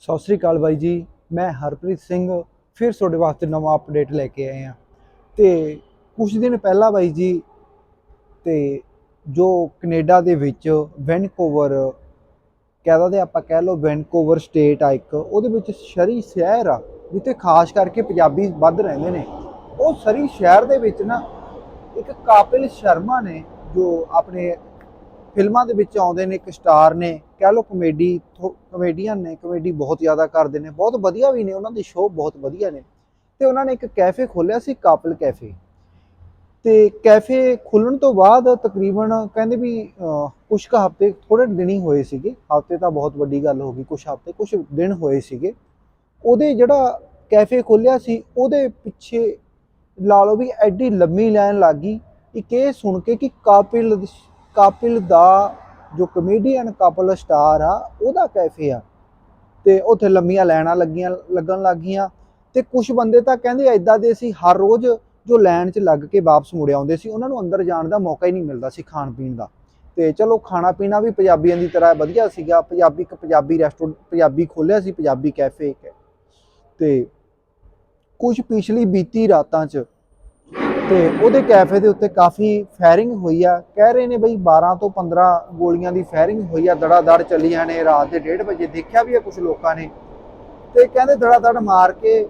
ਸਤਿ ਸ੍ਰੀ ਅਕਾਲ ਬਾਈ ਜੀ, ਮੈਂ ਹਰਪ੍ਰੀਤ ਸਿੰਘ, ਫਿਰ ਤੁਹਾਡੇ ਵਾਸਤੇ ਨਵਾਂ ਅਪਡੇਟ ਲੈ ਕੇ ਆਏ ਹਾਂ। ਤੇ ਕੁਝ ਦਿਨ ਪਹਿਲਾਂ ਬਾਈ ਜੀ, ਤੇ ਜੋ ਕੈਨੇਡਾ ਦੇ ਵਿੱਚ ਵੈਨਕੂਵਰ ਕਹਿਦਾ ਤੇ ਆਪਾਂ ਕਹਿ ਲਓ ਵੈਨਕੂਵਰ ਸਟੇਟ ਆ ਇੱਕ, ਉਹਦੇ ਵਿੱਚ ਸ਼ਰੀ ਸ਼ਹਿਰ ਆ, ਜਿੱਥੇ ਖਾਸ ਕਰਕੇ ਪੰਜਾਬੀ ਵੱਧ ਰਹਿੰਦੇ ਨੇ। ਉਹ ਸਰੀ ਸ਼ਹਿਰ ਦੇ ਵਿੱਚ ਨਾ ਇੱਕ ਕਾਪਿਲ ਸ਼ਰਮਾ ਨੇ ਜੋ ਆਪਣੇ ਫਿਲਮਾਂ ਦੇ ਵਿੱਚ ਆਉਂਦੇ ਨੇ ਇੱਕ ਸਟਾਰ ਨੇ ਕਹਿ ਲਓ ਕਮੇਡੀ ਕਮੇਡੀਅਨ ਨੇ ਕਮੇਡੀ ਬਹੁਤ ਜ਼ਿਆਦਾ ਕਰਦੇ ਨੇ ਬਹੁਤ ਵਧੀਆ ਵੀ ਨੇ ਉਹਨਾਂ ਦੇ ਸ਼ੋਅ ਬਹੁਤ ਵਧੀਆ ਨੇ। ਤੇ ਉਹਨਾਂ ਨੇ ਇੱਕ ਕੈਫੇ ਖੋਲ੍ਹਿਆ ਸੀ ਕਾਪਲ ਕੈਫੇ ਤੇ ਕੈਫੇ ਖੁੱਲਣ ਤੋਂ ਬਾਅਦ ਤਕਰੀਬਨ ਕਹਿੰਦੇ ਵੀ ਅਹ, ਕੁਛ ਕੁ ਹਫ਼ਤੇ ਥੋੜੇ ਦਿਨ ਹੀ ਹੋਏ ਸੀਗੇ। ਹਫ਼ਤੇ ਤਾਂ ਬਹੁਤ ਵੱਡੀ ਗੱਲ ਹੋ ਗਈ ਕੁਛ ਹਫ਼ਤੇ ਕੁਛ ਦਿਨ ਹੋਏ ਸੀਗੇ। ਉਹਦੇ ਜਿਹੜਾ ਕੈਫੇ ਖੋਲ੍ਹਿਆ ਸੀ ਉਹਦੇ ਪਿੱਛੇ ਲਾ ਲਓ ਵੀ ਐਡੀ ਲੰਮੀ ਲਾਈਨ ਲੱਗ ਗਈ ਇੱਕ ਇਹ ਸੁਣ ਕੇ ਕਿ ਕਾਪਿਲ ਕਪਿਲ ਦਾ ਜੋ ਕਮੇਡੀਅਨ ਕਪਲ ਸਟਾਰ ਆ, ਉਹਦਾ ਕੈਫੇ ਆ। ਤੇ ਉੱਥੇ ਲੰਮੀਆਂ ਲਾਈਨਾਂ ਲੱਗੀਆਂ, ਲੱਗਣ ਲੱਗੀਆਂ। ਤੇ ਕੁਝ ਬੰਦੇ ਤਾਂ ਕਹਿੰਦੇ ਐਦਾਂ ਦੇ ਸੀ, ਹਰ ਰੋਜ਼ ਜੋ ਲਾਈਨ 'ਚ ਲੱਗ ਕੇ ਵਾਪਸ ਮੁੜ ਆਉਂਦੇ ਸੀ, ਉਹਨਾਂ ਨੂੰ ਅੰਦਰ ਜਾਣ ਦਾ ਮੌਕਾ ਹੀ ਨਹੀਂ ਮਿਲਦਾ ਸੀ ਖਾਣ ਪੀਣ ਦਾ। ਤੇ ਚਲੋ, ਖਾਣਾ ਪੀਣਾ ਵੀ ਪੰਜਾਬੀਆਂ ਦੀ ਤਰ੍ਹਾਂ ਵਧੀਆ ਸੀਗਾ। ਪੰਜਾਬੀ ਇੱਕ ਪੰਜਾਬੀ ਰੈਸਟੋਰੈਂਟ ਪੰਜਾਬੀ ਖੋਲ੍ਹਿਆ ਸੀ, ਪੰਜਾਬੀ ਕੈਫੇ ਇੱਕ। ਤੇ ਕੁਝ ਪਿਛਲੀ ਬੀਤੀ ਰਾਤਾਂ 'ਚ ਤੇ ਉਹਦੇ ਕੈਫੇ ਦੇ ਉੱਤੇ ਕਾਫੀ ਫਾਇਰਿੰਗ ਹੋਈ ਆ। ਕਹਿ ਰਹੇ ਨੇ ਬਈ 12 ਤੋਂ 15 ਗੋਲੀਆਂ ਦੀ ਫਾਇਰਿੰਗ ਹੋਈ ਆ। ਦੜਾ ਦੜ ਚੱਲੀਆਂ ਨੇ, ਰਾਤ ਦੇ 1:30 ਵਜੇ ਦੇਖਿਆ ਵੀ ਆ ਕੁਝ ਲੋਕਾਂ ਨੇ। ਤੇ ਕਹਿੰਦੇ ਦੜਾ ਦੜ ਮਾਰ ਕੇ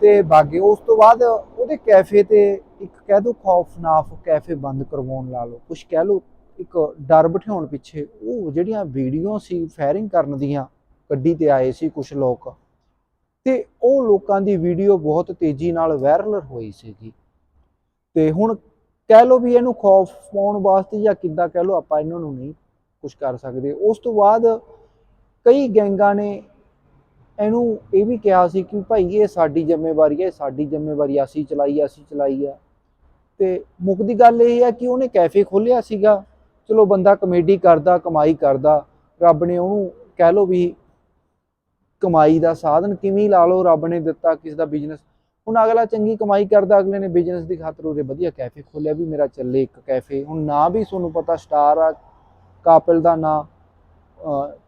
ਤੇ ਭਾਗੇ ਉਸ ਤੋਂ ਬਾਅਦ ਉਹਦੇ ਕੈਫੇ ਤੇ ਇੱਕ ਕਹਿ ਦੋ ਖੌਫਨਾਕ ਕੈਫੇ ਬੰਦ ਕਰਵਾਉਣ ਲਾ ਲਓ। ਕੁਝ ਕਹਿ ਲਓ, ਇੱਕ ਡਰ ਬਿਠਾਉਣ ਪਿੱਛੇ। ਉਹ ਜਿਹੜੀਆਂ ਵੀਡੀਓ ਸੀ ਫਾਇਰਿੰਗ ਕਰਨ ਦੀਆਂ, ਗੱਡੀ ਤੇ ਆਏ ਸੀ ਕੁਝ ਲੋਕ। ਤੇ ਉਹ ਲੋਕਾਂ ਦੀ ਵੀਡੀਓ ਬਹੁਤ ਤੇਜ਼ੀ ਨਾਲ ਵਾਇਰਲ ਹੋਈ ਸੀਗੀ। ਤੇ ਹੁਣ ਕਹਿ ਲਓ ਵੀ ਇਹਨੂੰ ਖੌਫ ਪਾਉਣ ਵਾਸਤੇ ਜਾਂ ਕਿੱਦਾਂ ਕਹਿ ਲਓ ਆਪਾਂ ਇਹਨਾਂ ਨੂੰ ਨਹੀਂ ਕੁਝ ਕਰ ਸਕਦੇ। ਉਸ ਤੋਂ ਬਾਅਦ ਕਈ ਗੈਂਗਾਂ ਨੇ ਇਹਨੂੰ ਇਹ ਵੀ ਕਿਹਾ ਸੀ ਕਿ ਭਾਈ ਇਹ ਸਾਡੀ ਜ਼ਿੰਮੇਵਾਰੀ ਹੈ ਸਾਡੀ ਜ਼ਿੰਮੇਵਾਰੀ ਅਸੀਂ ਚਲਾਈ ਅਸੀਂ ਚਲਾਈ ਆ। ਤੇ ਮੁੱਕਦੀ ਗੱਲ ਇਹ ਹੈ ਕਿ ਉਹਨੇ ਕੈਫੇ ਖੋਲ੍ਹਿਆ ਸੀਗਾ। ਚਲੋ ਬੰਦਾ ਕਮੇਡੀ ਕਰਦਾ, ਕਮਾਈ ਕਰਦਾ, ਰੱਬ ਨੇ ਉਹਨੂੰ ਕਹਿ ਲਓ ਵੀ ਕਮਾਈ ਦਾ ਸਾਧਨ ਕਿਵੇਂ ਲਾ ਲਓ, ਰੱਬ ਨੇ ਦਿੱਤਾ, ਕਿਸ ਦਾ ਬਿਜ਼ਨਸ ਹੁਣ ਅਗਲਾ ਚੰਗੀ ਕਮਾਈ ਕਰਦਾ, ਅਗਲੇ ਨੇ ਬਿਜ਼ਨਸ ਦੀ ਖਾਤਰ ਉਰੇ ਵਧੀਆ ਕੈਫੇ ਖੋਲਿਆ ਵੀ ਮੇਰਾ ਚੱਲੇ ਇੱਕ ਕੈਫੇ ਹੁਣ ਨਾ ਵੀ ਤੁਹਾਨੂੰ ਪਤਾ ਸਟਾਰ ਆ, ਕਾਪਿਲ ਦਾ ਨਾਂ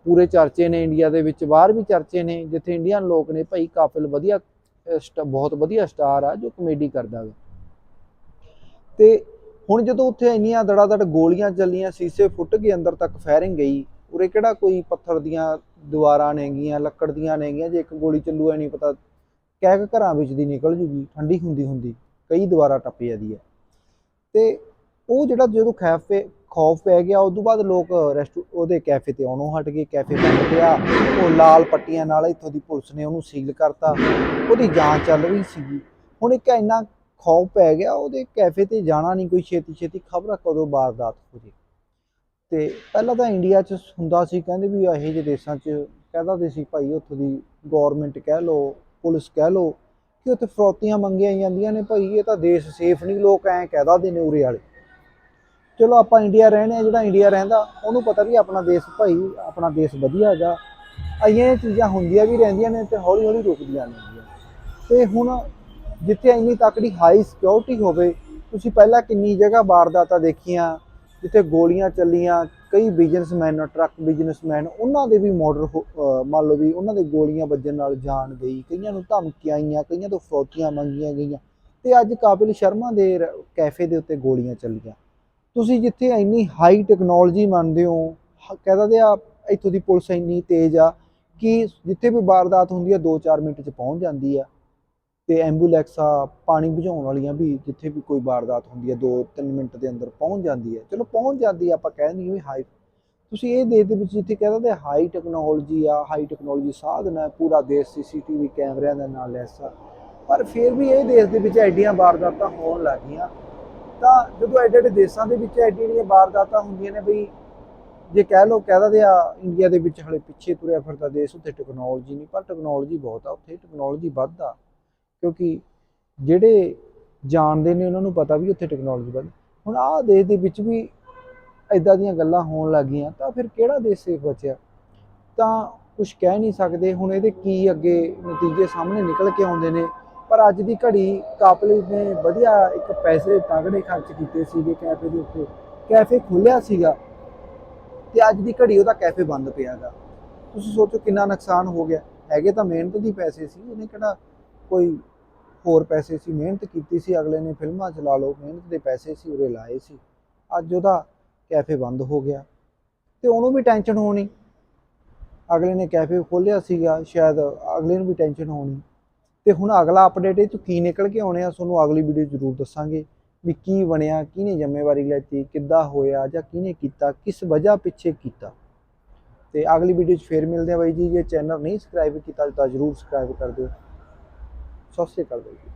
ਪੂਰੇ ਚਰਚੇ ਨੇ ਇੰਡੀਆ ਦੇ ਵਿੱਚ, ਬਾਹਰ ਵੀ ਚਰਚੇ ਨੇ, ਜਿੱਥੇ ਇੰਡੀਅਨ ਲੋਕ ਨੇ ਭਾਈ ਕਾਪਿਲ ਵਧੀਆ ਬਹੁਤ ਵਧੀਆ ਸਟਾਰ ਆ, ਜੋ ਕਮੇਡੀ ਕਰਦਾ ਵਾ ਤੇ ਹੁਣ ਜਦੋਂ ਉੱਥੇ ਇੰਨੀਆਂ ਦੜਾ ਦੜ ਗੋਲੀਆਂ ਚੱਲੀਆਂ, ਸੀਸੇ ਫੁੱਟ ਗਏ ਅੰਦਰ ਤੱਕ ਫਾਇਰਿੰਗ ਗਈ, ਉਰੇ ਕਿਹੜਾ ਕੋਈ ਪੱਥਰ ਦੀਆਂ ਦੀਵਾਰਾਂ ਨੇਗੀਆਂ, ਲੱਕੜ ਦੀਆਂ ਨੇਗੀਆਂ, ਜੇ ਇੱਕ ਗੋਲੀ ਚੱਲੂ ਐ ਨਹੀਂ ਪਤਾ ਕਹਿ ਕੇ ਘਰਾਂ ਵਿੱਚ ਦੀ ਨਿਕਲ ਜੂਗੀ, ਠੰਡੀ ਹੁੰਦੀ ਹੁੰਦੀ, ਕਈ ਦੁਬਾਰਾ ਟੱਪ ਜਾਂਦੀ ਹੈ। ਤੇ ਉਹ ਜਿਹੜਾ ਜਦੋਂ ਖੈਫੇ ਖੌਫ ਪੈ ਗਿਆ, ਉਸ ਤੋਂ ਬਾਅਦ ਲੋਕ ਰੈਸਟ ਉਹਦੇ ਕੈਫੇ ਤੇ ਆਉਣੋਂ ਹਟ ਗਏ, ਕੈਫੇ ਬੰਦ ਪਿਆ, ਉਹ ਲਾਲ ਪੱਟੀਆਂ ਨਾਲ ਇੱਥੋਂ ਦੀ ਪੁਲਿਸ ਨੇ ਉਹਨੂੰ ਸੀਲ ਕਰਤਾ, ਉਹਦੀ ਜਾਂਚ ਚੱਲ ਰਹੀ ਸੀਗੀ। ਹੁਣ ਇੱਕ ਇੰਨਾ ਖੌਫ ਪੈ ਗਿਆ, ਉਹਦੇ ਕੈਫੇ ਤੇ ਜਾਣਾ ਨਹੀਂ, ਕੋਈ ਛੇਤੀ ਛੇਤੀ ਖਬਰ ਕਦੋਂ ਵਾਰਦਾਤ ਹੋ ਜੇ। ਤੇ ਪਹਿਲਾਂ ਤਾਂ ਇੰਡੀਆ 'ਚ ਹੁੰਦਾ ਸੀ, ਕਹਿੰਦੇ ਵੀ ਇਹੋ ਜਿਹੇ ਦੇਸ਼ਾਂ 'ਚ ਕਹਿੰਦਾ ਦੇ ਸੀ, ਭਾਈ, ਉੱਥੋਂ ਦੀ ਗਵਰਨਮੈਂਟ ਕਹਿ ਲਓ ਪੁਲਿਸ ਕਹਿ ਲਓ ਕਿ ਉੱਥੇ ਫਰੋਤੀਆਂ ਮੰਗੀਆਂ ਜਾਂਦੀਆਂ ਨੇ ਭਾਈ, ਇਹ ਤਾਂ ਦੇਸ਼ ਸੇਫ ਨਹੀਂ, ਲੋਕ ਐਂ ਕਹਿਦਾ ਦੇ ਨੇ ਉਰੇ ਵਾਲੇ। ਚਲੋ ਆਪਾਂ ਇੰਡੀਆ ਰਹਿਣੇ ਆ ਜਿਹੜਾ ਇੰਡੀਆ ਰਹਿੰਦਾ, ਉਹਨੂੰ ਪਤਾ ਵੀ ਆਪਣਾ ਦੇਸ਼ ਭਾਈ, ਆਪਣਾ ਦੇਸ਼ ਵਧੀਆ ਹੈਗਾ। ਇਹ ਚੀਜ਼ਾਂ ਹੁੰਦੀਆਂ ਵੀ ਰਹਿੰਦੀਆਂ ਨੇ ਤੇ ਹੌਲੀ ਹੌਲੀ ਰੁਕਦੀਆਂ ਨੇ। ਤੇ ਹੁਣ ਜਿੱਥੇ ਇੰਨੀ ਤਕੜੀ ਹਾਈ ਸਿਕਿਉਰਿਟੀ ਹੋਵੇ, ਤੁਸੀਂ ਪਹਿਲਾਂ ਕਿੰਨੀ ਜਗ੍ਹਾ ਵਾਰਦਾਤਾਂ ਦੇਖੀਆਂ, ਜਿੱਥੇ ਗੋਲੀਆਂ ਚੱਲੀਆਂ ਕਈ ਬਿਜ਼ਨਸਮੈਨ ਟਰੱਕ ਬਿਜ਼ਨਸਮੈਨ ਉਹਨਾਂ ਦੇ ਵੀ ਮਰਡਰ ਮੰਨ ਲਓ ਵੀ ਉਹਨਾਂ ਦੇ ਗੋਲੀਆਂ ਵੱਜਣ ਨਾਲ ਜਾਨ ਗਈ, ਕਈਆਂ ਨੂੰ ਧਮਕੀਆਂ ਆਈਆਂ, ਕਈਆਂ ਤੋਂ ਫਰੋਤੀਆਂ ਮੰਗੀਆਂ ਗਈਆਂ ਤੇ ਅੱਜ ਕਾਬਿਲ ਸ਼ਰਮਾ ਦੇ ਰ- ਕੈਫੇ ਦੇ ਉੱਤੇ ਗੋਲੀਆਂ ਚੱਲੀਆਂ। ਤੁਸੀਂ ਜਿੱਥੇ ਇੰਨੀ ਹਾਈ ਟੈਕਨੋਲੋਜੀ ਮੰਨਦੇ ਹੋ, ਹ- ਕਹਿ ਦਿੰਦੇ ਆ, ਇੱਥੋਂ ਦੀ ਪੁਲਿਸ ਇੰਨੀ ਤੇਜ਼ ਆ ਕਿ ਜਿੱਥੇ ਵੀ ਵਾਰਦਾਤ ਹੁੰਦੀ ਆ 2-4 ਮਿੰਟ 'ਚ ਪਹੁੰਚ ਜਾਂਦੀ ਆ। ਤੇ ਐਂਬੂਲੈਂਸ ਆ ਪਾਣੀ ਬੁਝਾਉਣ ਵਾਲੀਆਂ ਵੀ ਜਿੱਥੇ ਵੀ ਕੋਈ ਵਾਰਦਾਤ ਹੁੰਦੀ ਹੈ 2-3 ਮਿੰਟ ਦੇ ਅੰਦਰ ਪਹੁੰਚ ਜਾਂਦੀ ਹੈ। ਚਲੋ, ਪਹੁੰਚ ਜਾਂਦੀ ਆ ਆਪਾਂ ਕਹਿੰਦੇ ਵੀ ਹਾਈ ਤੁਸੀਂ ਇਹ ਦੇਸ਼ ਦੇ ਵਿੱਚ ਜਿੱਥੇ ਕਹਿ ਦਿੰਦੇ ਹਾਈ ਟੈਕਨੋਲੋਜੀ ਆ ਹਾਈ ਟੈਕਨੋਲੋਜੀ ਸਾਧਨ ਹੈ ਪੂਰਾ ਦੇਸ਼ ਸੀਸੀਟੀਵੀ ਕੈਮਰਿਆਂ ਦੇ ਨਾਲ ਲੈਸ ਆ ਪਰ ਫਿਰ ਵੀ ਇਹ ਦੇਸ਼ ਦੇ ਵਿੱਚ ਐਡੀਆਂ ਵਾਰਦਾਤਾਂ ਹੋਣ ਲੱਗੀਆਂ। ਤਾਂ ਜਦੋਂ ਐਡੇ ਐਡੇ ਦੇਸ਼ਾਂ ਦੇ ਵਿੱਚ ਐਡੀ ਐਡੀਆਂ ਵਾਰਦਾਤਾਂ ਹੁੰਦੀਆਂ ਨੇ ਬਈ, ਜੇ ਕਹਿ ਲਓ, ਕਹਿ ਦਦੇ ਆ ਇੰਡੀਆ ਦੇ ਵਿੱਚ ਹਲੇ ਪਿੱਛੇ ਤੁਰਿਆ ਫਿਰਦਾ ਦੇਸ਼, ਉੱਥੇ ਟੈਕਨੋਲੋਜੀ ਨਹੀਂ, ਪਰ ਟੈਕਨੋਲੋਜੀ ਬਹੁਤ ਆ, ਉੱਥੇ ਟੈਕਨੋਲੋਜੀ ਵੱਧ ਆ। ਕਿਉਂਕਿ ਜਿਹੜੇ ਜਾਣਦੇ ਨੇ ਉਹਨਾਂ ਨੂੰ ਪਤਾ ਵੀ ਉੱਥੇ ਟੈਕਨੋਲੋਜੀ ਵੱਧ। ਹੁਣ ਆਹ ਦੇਸ਼ ਦੇ ਵਿੱਚ ਵੀ ਇਦਾਂ ਦੀਆਂ ਗੱਲਾਂ ਹੋਣ ਲੱਗੀਆਂ ਤਾਂ ਫਿਰ ਕਿਹੜਾ ਦੇਸ਼ ਸੇਫ ਬਚਿਆ? ਤਾਂ ਕੁਝ ਕਹਿ ਨਹੀਂ ਸਕਦੇ। ਹੁਣ ਇਹਦੇ ਕੀ ਅੱਗੇ ਨਤੀਜੇ ਸਾਹਮਣੇ ਨਿਕਲ ਕੇ ਆਉਂਦੇ ਨੇ? ਪਰ ਅੱਜ ਦੀ ਘੜੀ ਕਾਪਲੀ ਨੇ ਵਧੀਆ ਇੱਕ ਪੈਸੇ ਤਗੜੇ ਖਰਚ ਕੀਤੇ ਸੀਗੇ ਕੈਫੇ ਦੇ ਉੱਤੇ। ਕੈਫੇ ਖੁੱਲਿਆ ਸੀਗਾ ਤੇ ਅੱਜ ਦੀ ਘੜੀ ਉਹਦਾ ਕੈਫੇ ਬੰਦ ਪਿਆਗਾ ਤੁਸੀਂ ਸੋਚੋ ਕਿੰਨਾ ਨੁਕਸਾਨ ਹੋ ਗਿਆ। ਹੈਗੇ ਤਾਂ ਮਿਹਨਤ ਦੀ ਪੈਸੇ ਸੀ। ਉਹਨੇ ਕਿਹੜਾ ਕੋਈ ਹੋਰ ਪੈਸੇ ਸੀ, ਮਿਹਨਤ ਕੀਤੀ ਸੀ, ਅਗਲੇ ਨੇ ਫਿਲਮਾਂ ਚਲਾ ਲਓ, ਮਿਹਨਤ ਦੇ ਪੈਸੇ ਸੀ, ਉਰੇ ਲਾਏ ਸੀ। ਅੱਜ ਉਹਦਾ ਕੈਫੇ ਬੰਦ ਹੋ ਗਿਆ। ਤੇ ਉਹਨੂੰ ਵੀ ਟੈਨਸ਼ਨ ਹੋਣੀ। ਅਗਲੇ ਨੇ ਕੈਫੇ ਖੋਲ੍ਹਿਆ ਸੀਗਾ, ਸ਼ਾਇਦ ਅਗਲੇ ਨੂੰ ਵੀ ਟੈਨਸ਼ਨ ਹੋਣੀ। ਤੇ ਹੁਣ ਅਗਲਾ ਅਪਡੇਟ ਇਹ ਤੋਂ ਕੀ ਨਿਕਲ ਕੇ ਆਉਣੇ ਆ, ਤੁਹਾਨੂੰ ਅਗਲੀ ਵੀਡੀਓ ਜ਼ਰੂਰ ਦੱਸਾਂਗੇ। ਵੀ ਕੀ ਬਣਿਆ, ਕਿਹਨੇ ਜ਼ਿੰਮੇਵਾਰੀ ਲੈਤੀ, ਕਿੱਦਾਂ ਹੋਇਆ, ਜਾਂ ਕਿਹਨੇ ਕੀਤਾ, ਕਿਸ ਵਜ੍ਹਾ ਪਿੱਛੇ ਕੀਤਾ। ਤੇ ਅਗਲੀ ਵੀਡੀਓ 'ਚ ਫੇਰ ਮਿਲਦੇ ਆ ਬਾਈ ਜੀ। ਜੇ ਚੈਨਲ ਨਹੀਂ ਸਬਸਕ੍ਰਾਈਬ ਕੀਤਾ ਤਾਂ ਜ਼ਰੂਰ ਸਬਸਕ੍ਰਾਈਬ ਕਰ ਦਿਓ। ਸਤਿ ਸ਼੍ਰੀ ਅਕਾਲ ਬਾਈ ਜੀ।